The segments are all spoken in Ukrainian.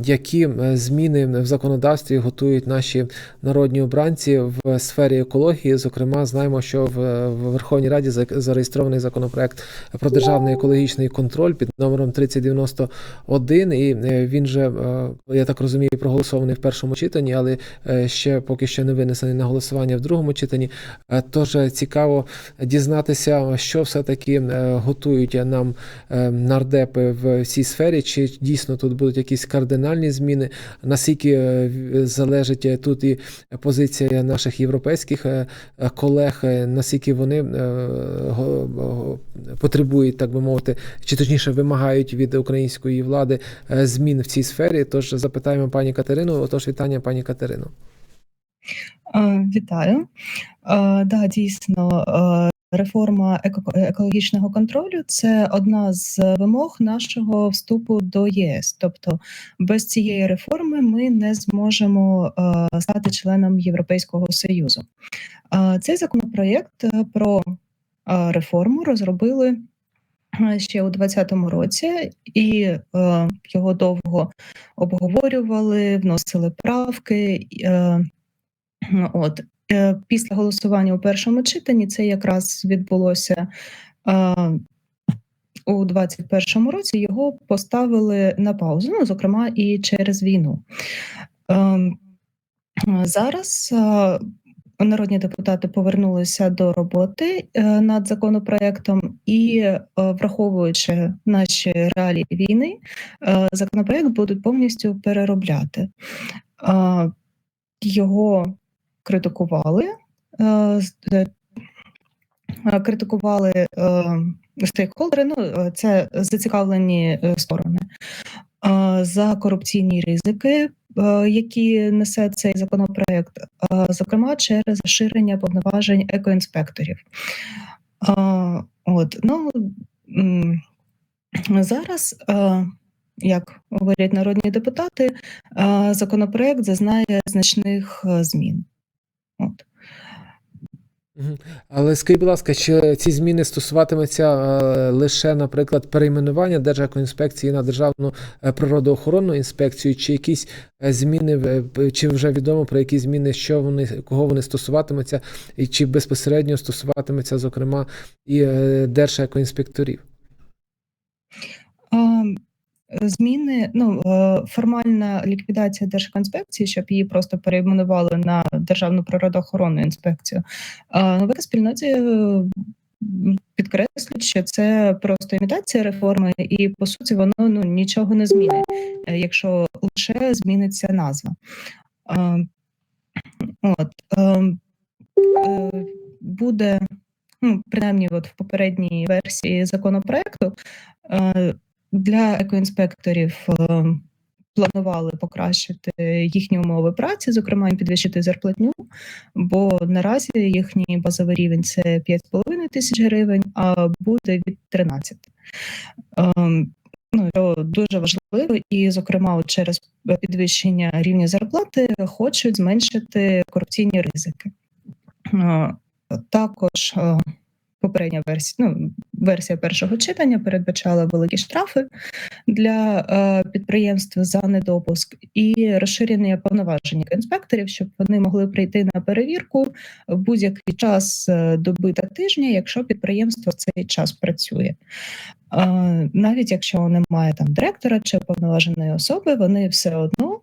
які е, зміни в законодавстві готують наші народні обранці в сфері екології. Зокрема, знаємо, що в Верховній Раді за- зареєстрований законопроект про державний екологічний контроль під номером 3091, і е, він же, е, я так розумію, проголосований в першому читанні, але ще поки що не винесений на голосування в другому читанні. Тож цікаво дізнатися, що все-таки е, готують нам нардепи в цій сфері, чи дійсно тут будуть якісь кардинальні зміни, наскільки е, залежить е, тут і позиція наших європейських е, колег, наскільки вони потребують, так би мовити, чи точніше вимагають від української влади змін в цій сфері. Тож запитаємо пані Катерину. Отож, вітання, пані Катерину. Вітаю. Да, дійсно, реформа еко- екологічного контролю це одна з вимог нашого вступу до ЄС. Тобто, без цієї реформи ми не зможемо е, стати членом Європейського союзу. Цей законопроєкт е, про е, реформу розробили ще у 2020 році, і його довго обговорювали, вносили правки. От після голосування у першому читанні це якраз відбулося е, у 2021 році. Його поставили на паузу, ну зокрема і через війну. Е, Зараз е, народні депутати повернулися до роботи е, над законопроектом, і е, враховуючи наші реалії війни, е, законопроект будуть повністю переробляти. Е, Його критикували, е, е, е, критикували стейкхолдери, ну це зацікавлені сторони за корупційні ризики, які несе цей законопроект, зокрема через розширення повноважень екоінспекторів. От ну зараз. Як говорять народні депутати, законопроект зазнає значних змін. От. Але скажіть, будь ласка, чи ці зміни стосуватимуться е, лише, наприклад, перейменування Держекоінспекції на Державну е, природоохоронну інспекцію, чи якісь е, зміни, чи вже відомо про які зміни, що вони, кого вони стосуватимуться, і чи безпосередньо стосуватиметься, зокрема, і Держекоінспекторів? А, Зміни, ну е, формальна ліквідація Держконспекції, щоб її просто перейменували на Державну природоохоронну інспекцію. А нове спільноті е, підкреслюють, що це просто імітація реформи, і по суті воно ну нічого не змінить, е, якщо лише зміниться назва. От буде ну, принаймні, от в попередній версії законопроекту. Для екоінспекторів е, планували покращити їхні умови праці, зокрема, підвищити зарплатню, бо наразі їхній базовий рівень це 5,5 тисяч гривень, а буде від 13. Ем, Ну, що дуже важливо, і, зокрема, от через підвищення рівня зарплати хочуть зменшити корупційні ризики. Е, Також е, попередня версія, ну, версія першого читання передбачала великі штрафи для е, підприємств за недопуск і розширення повноважень інспекторів, щоб вони могли прийти на перевірку в будь-який час е, доби та тижня, якщо підприємство в цей час працює. Навіть якщо немає там директора чи повноваженої особи, вони все одно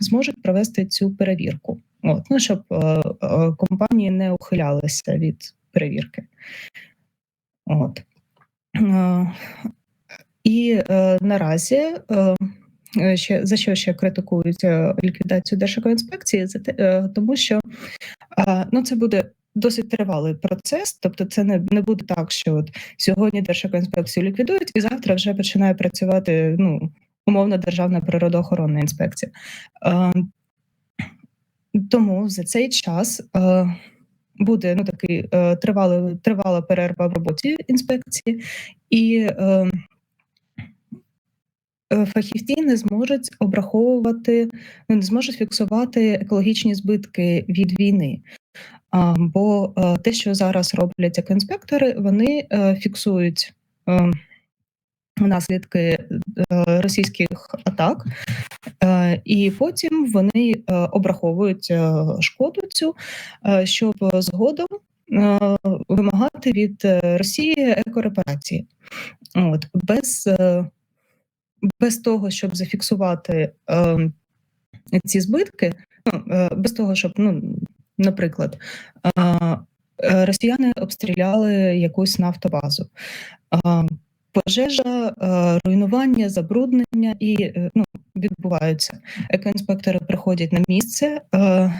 зможуть провести цю перевірку. От, ну, щоб е, компанії не ухилялися від перевірки. От. Е, І е, наразі е, ще за що ще критикують ліквідацію Держекоінспекції? За те, тому що ну, це буде досить тривалий процес. Тобто, це не, не буде так, що от сьогодні Держекоінспекцію ліквідують, і завтра вже починає працювати ну, умовно державна природоохоронна інспекція. Тому за цей час буде ну такий е, тривалий тривала перерва в роботі інспекції, і е, е, фахівці не зможуть обраховувати, ну, не зможуть фіксувати екологічні збитки від війни. А, бо е, те, що зараз роблять екоінспектори, вони е, фіксують. Наслідки е, російських атак, Е, і потім вони е, обраховують шкоду цю, щоб згодом вимагати від Росії екорепарації. От без, без того, щоб зафіксувати ці збитки, ну, без того, щоб, ну, наприклад, росіяни обстріляли якусь нафтобазу. Пожежа, е, руйнування, забруднення і е, ну, відбуваються. Екоінспектори приходять на місце, е,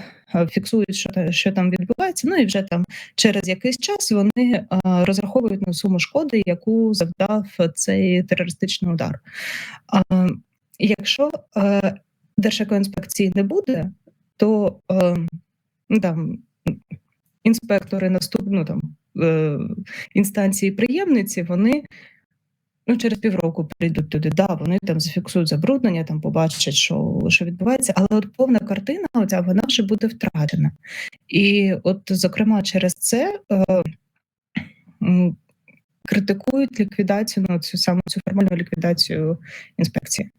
фіксують, що, що там відбувається. Ну і вже там через якийсь час вони розраховують на суму шкоди, яку завдав цей терористичний удар. Якщо Держекоінспекції не буде, то ну, там інспектори наступну там інстанції приємниці, вони ну, через півроку прийдуть туди. Да, вони там зафіксують забруднення, там побачать, що, що відбувається, але от повна картина, оця вона вже буде втрачена. І от, зокрема, через це е, критикують ліквідацію, ну, цю саму цю формальну ліквідацію інспекції.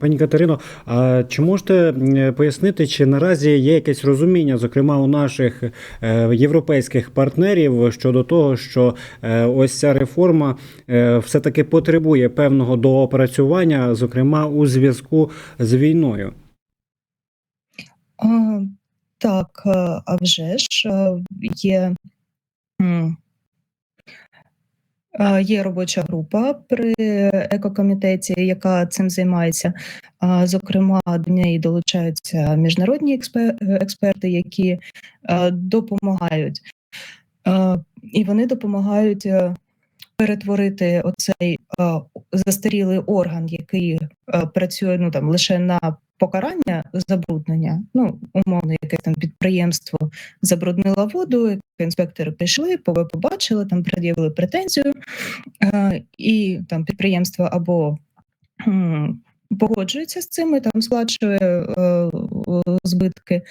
Пані Катерино, а чи можете пояснити, чи наразі є якесь розуміння, зокрема у наших е, європейських партнерів щодо того, що е, ось ця реформа е, все-таки потребує певного доопрацювання, зокрема у зв'язку з війною? А, так, а вже ж є, є робоча група при екокомітеті, яка цим займається. Зокрема, до неї долучаються міжнародні експе- експерти, які е, допомагають. Е, І вони допомагають е, перетворити оцей е, застарілий орган, який е, працює ну, там, лише на покарання забруднення, ну умовно, яке там підприємство забруднило воду, інспектори прийшли, по- побачили, там пред'явили претензію, е, і там підприємство або погоджується з цим і там сплачує е, е, збитки,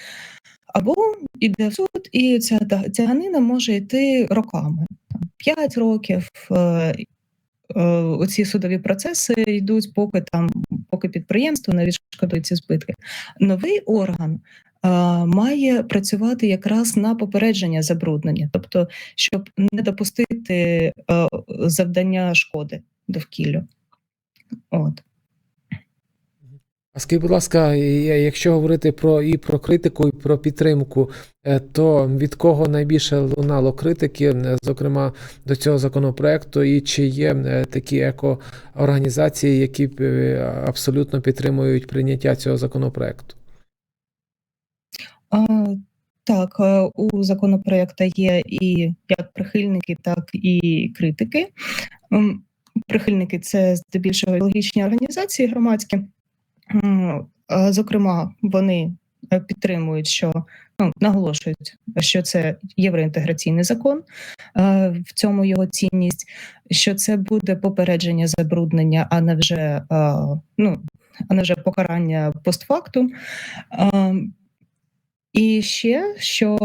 або йде в суд, і ця тяганина може йти роками. Там, 5 років. Е, оці судові процеси йдуть, поки там, поки підприємство не відшкодує ці збитки. Новий орган е, має працювати якраз на попередження забруднення, тобто, щоб не допустити е, завдання шкоди довкіллю. От. А скажіть, будь ласка, якщо говорити про і про критику, і про підтримку, е, то від кого найбільше лунало критики, е, зокрема до цього законопроекту, і чи є е, такі екоорганізації, які абсолютно підтримують прийняття цього законопроекту? А, так, у законопроекту є і як прихильники, так і критики. Прихильники це здебільшого екологічні організації громадські. А, Зокрема, вони е, підтримують, що ну, наголошують, що це євроінтеграційний закон, е, в цьому його цінність, що це буде попередження забруднення, а не вже е, ну, а не вже покарання постфактум. Е, І ще що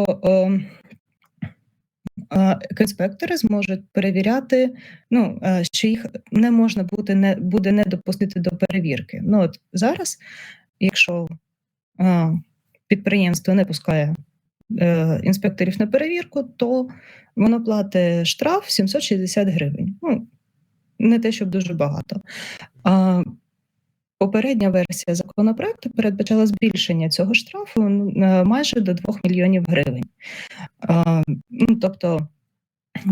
е, е, інспектори зможуть перевіряти, ну е, що їх не можна буде не буде не допустити до перевірки. Ну от зараз, якщо е, підприємство не пускає е, інспекторів на перевірку, то воно платить штраф 760 гривень. Ну не те, щоб дуже багато. А, Попередня версія законопроекту передбачала збільшення цього штрафу е, майже до 2 мільйонів гривень. Ну, тобто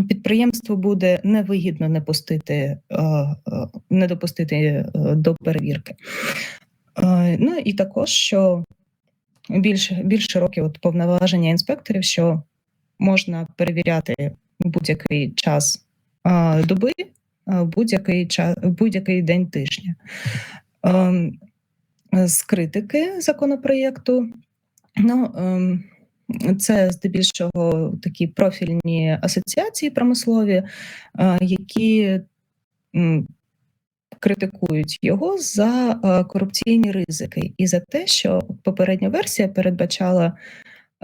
підприємству буде невигідно не пустити, не допустити е, до перевірки. Ну і також, що більш, більш широкі от повноваження інспекторів, що можна перевіряти будь-який час доби, будь-який час, будь-який день тижня. Ем, З критики законопроєкту, ну, ем, це здебільшого такі профільні асоціації промислові, е, які критикують його за е, корупційні ризики і за те, що попередня версія передбачала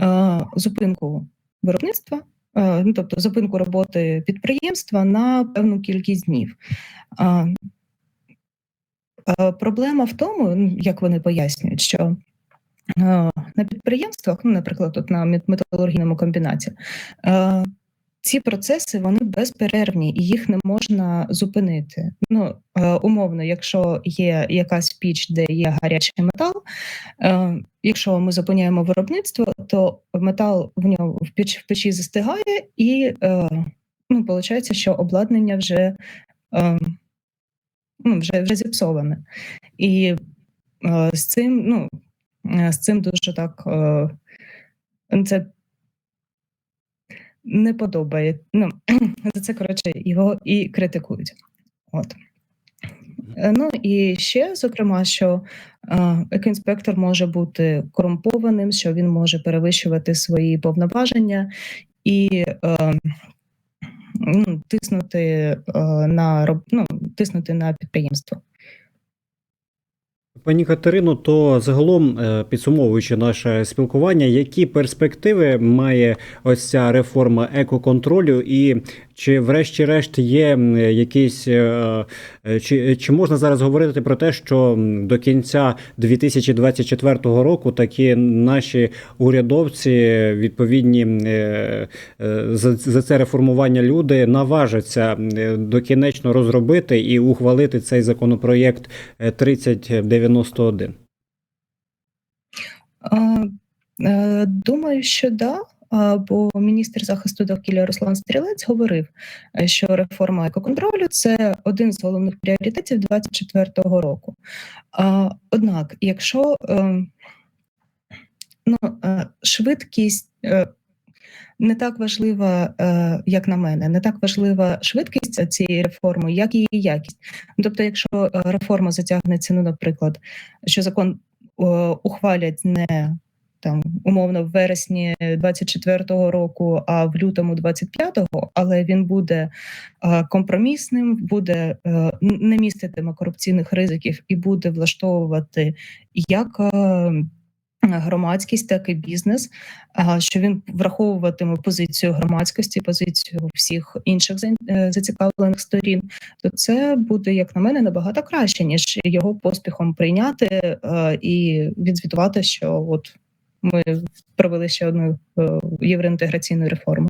е, зупинку виробництва ну тобто зупинку роботи підприємства на певну кількість днів. Е, Проблема в тому, ну, як вони пояснюють, що е, на підприємствах, ну, наприклад, тут на мет- металургійному комбінаті, е, ці процеси вони безперервні і їх не можна зупинити. Ну, умовно, якщо є якась піч, де є гарячий метал, якщо ми зупиняємо виробництво, то метал в нього в печ, в печі застигає, і ну, виходить, що обладнання вже, ну, вже, вже зіпсоване. І е, з цим, ну, е, з цим дуже так. Е, це не подобає. Ну, за це, коротше, його і критикують. От. Е, Ну і ще, зокрема, що е, екоінспектор може бути корумпованим, що він може перевищувати свої повноваження і е, ну, тиснути е, на ну, тиснути на підприємство. Пані Катерино, то загалом е, підсумовуючи наше спілкування, які перспективи має ось ця реформа екоконтролю, і чи, врешті-решт, є якісь е, е, чи, чи можна зараз говорити про те, що до кінця 2024 року такі наші урядовці, відповідні е, за, за це реформування люди наважаться докінечно розробити і ухвалити цей законопроєкт е, 3091? А, е, Думаю, що да. Бо міністр захисту довкілля Руслан Стрілець говорив, е, що реформа екоконтролю це один з головних пріоритетів 2024 року. Однак, якщо е, ну, е, швидкість е, не так важлива, як на мене, не так важлива швидкість цієї реформи, як її якість. Тобто, якщо реформа затягнеться, ну, наприклад, що закон ухвалять не там умовно в вересні 24-го року, а в лютому 25-го, але він буде компромісним, буде е, не міститиме корупційних ризиків і буде влаштовувати як е, громадськість, так і бізнес, що він враховуватиме позицію громадськості, позицію всіх інших е, зацікавлених сторін, то це буде, як на мене, набагато краще, ніж його поспіхом прийняти і відзвітувати, що от ми провели ще одну е, євроінтеграційну реформу.